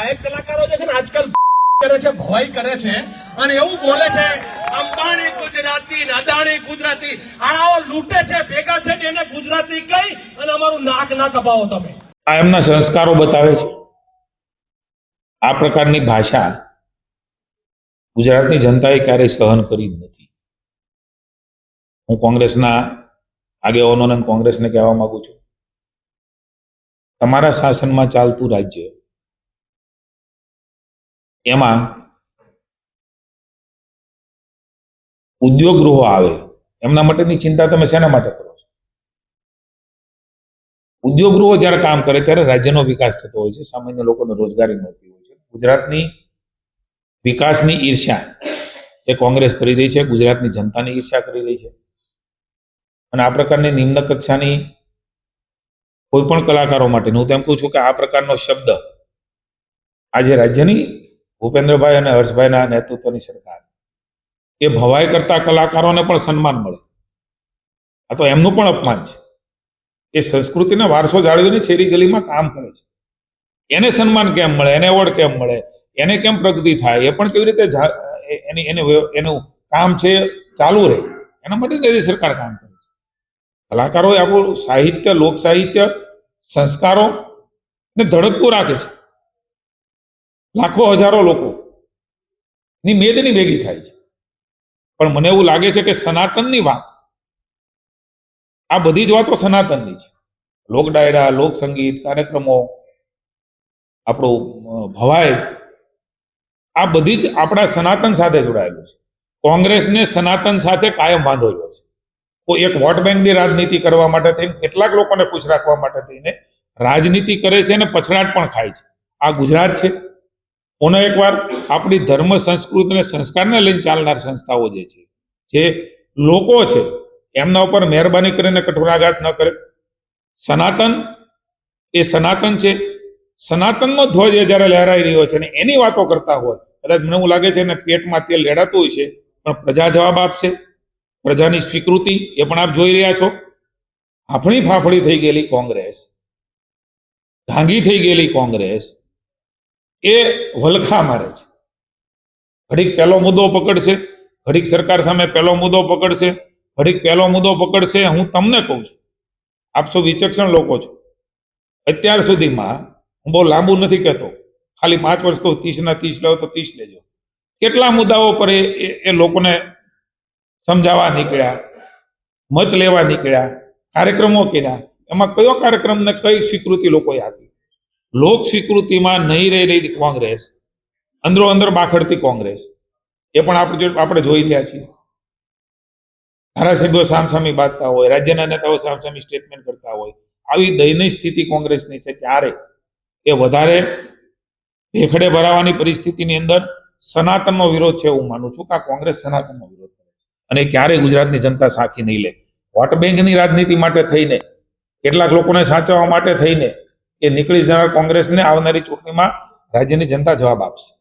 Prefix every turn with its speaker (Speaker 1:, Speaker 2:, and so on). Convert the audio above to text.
Speaker 1: ગાયક કલાકારો જે છે ને આજકાલ કરે છે ભવાઈ કરે છે અને એવું બોલે છે, અંબાણી ગુજરાતી અદાણી ગુજરાતી. આ લૂંટે છે, ભેગા થઈને એને ગુજરાતી કહી અને અમારું નાક ના કપાવો તમે.
Speaker 2: આ એમના સંસ્કારો બતાવે છે. આ પ્રકારની ભાષા ગુજરાતની જનતાએ ક્યારેય સહન કરી જ નથી. હું કોંગ્રેસના આગેવાનોને કોંગ્રેસને કહેવા માંગુ છું. તમારા શાસનમાં ચાલતું રાજ્ય એમાં ઉદ્યોગ ગૃહો આવે. એમના માટેની ચિંતા તમે શેના માટે કરો છો? ઉદ્યોગ ગૃહો જ્યારે કામ કરે ત્યારે રાજ્યનો વિકાસ થતો હોય છે, સામાન્ય લોકોને રોજગારી મળતી હોય છે. ગુજરાતની વિકાસની ઈર્ષ્યા એ કોંગ્રેસ કરી રહી છે, ગુજરાતની જનતાની ઈર્ષ્યા કરી રહી છે. અને આ પ્રકારની નિમ્ન કક્ષાની કોઈ પણ કલાકારો માટે હું તેમ કહું છું કે આ પ્રકારનો શબ્દ આજે રાજ્યની ભૂપેન્દ્રભાઈ અને હર્ષભાઈના નેતૃત્વની સરકાર. એ ભવાઈ કરતા કલાકારોને પણ સન્માન મળે. આ તો એમનું પણ અપમાન છે. એ સંસ્કૃતિને વારસો જાળવીને છેરી ગલીમાં કામ કરે છે. એને સન્માન કેમ મળે? એને એવોર્ડ કેમ મળે? એને કેમ પ્રગતિ થાય? એ પણ કેવી રીતે એની, એને એનું કામ છે ચાલુ રહે. એના માટે રાજ્ય સરકાર કામ કરે છે. કલાકારોએ આપણું સાહિત્ય લોક સાહિત્ય સંસ્કારો ને ધડકતું રાખે છે. લાખો હજારો લોકો ની મેદની ભેગી થાય છે. પણ મને એવું લાગે છે કે સનાતનની વાત, આ બધી જ વાતો સનાતનની છે. લોક ડાયરા, લોક સંગીત, કાર્યક્રમો, આપણું ભવાય આ બધી જ આપણા સનાતન સાથે જોડાયેલું છે. કોંગ્રેસને સનાતન સાથે કાયમ બાંધેલો છે. કોઈ એક વોટ બેંકની રાજનીતિ કરવા માટે થઈને, કેટલાક લોકોને ખુશ રાખવા માટે થઈને, રાજનીતિ કરે છે અને પછડાટ પણ ખાય છે. આ ગુજરાત છે. કોને એકવાર આપણી ધર્મ, સંસ્કૃતિ અને સંસ્કારને લઈને ચાલનાર સંસ્થાઓ જે છે, જે લોકો છે, એમના ઉપર મહેરબાની કરીને કઠોરાઘાત ન કરે. સનાતન, એ સનાતન છે. સનાતનનો ધ્વજ એ જ્યારે લહેરાઈ રહ્યો છે ને એની વાતો કરતા હોય, કદાચ મને એવું લાગે છે ને પેટમાં તેલ લેડાતું હોય છે પણ પ્રજા જવાબ આપશે. પ્રજાની સ્વીકૃતિ એ પણ આપ જોઈ રહ્યા છો. આફણી ફાફડી થઈ ગયેલી કોંગ્રેસ. ભાંગી થઈ ગયેલી કોંગ્રેસ. એ વલખા મારે છે. ઘડીક પહેલો મુદ્દો પકડશે, ઘડીક સરકાર સામે પહેલો મુદ્દો પકડશે, ઘડીક પહેલો મુદ્દો પકડશે, હું તમને કહું છું. આપ સૌ વિચક્ષણ લોકો છો? અત્યાર સુધીમાં હું બહુ લાંબુ નથી કહેતો. ખાલી પાંચ વર્ષ કહું, ત્રીસના ત્રીસ લેવો તો ત્રીસ લેજો. કેટલા મુદ્દાઓ પર એ, એ- એ લોકોને સમજાવવા નીકળ્યા, મત લેવા નીકળ્યા, કાર્યક્રમો કર્યા, એમાં કયો કાર્યક્રમને કઈ સ્વીકૃતિ લોકોએ આપી? લોક સ્વીકૃતિમાં નહીં રહી રહી કોંગ્રેસ, અંદરો અંદર બાખડતી કોંગ્રેસ, એ પણ આપણે આપણે જોઈ રહ્યા છીએ. ધારાસભ્યો સામસામી બાંધતા હોય, રાજ્યના નેતાઓ સામસામી સ્ટેટમેન્ટ કરતા હોય, આવી દયનીય સ્થિતિ કોંગ્રેસની છે ત્યારે એ વધારે ભેખડે ભરાવાની પરિસ્થિતિની અંદર સનાતનનો વિરોધ છે હું માનું છું કે આ કોંગ્રેસ સનાતનનો વિરોધ કરે છે. અને ક્યારેય ગુજરાતની જનતા સાખી નહીં લે. વોટ બેંકની રાજનીતિ માટે થઈને, કેટલાક લોકોને સાચવવા માટે થઈને એ નીકળી જનાર કોંગ્રેસને આવનારી ચૂંટણીમાં રાજ્યની જનતા જવાબ આપશે.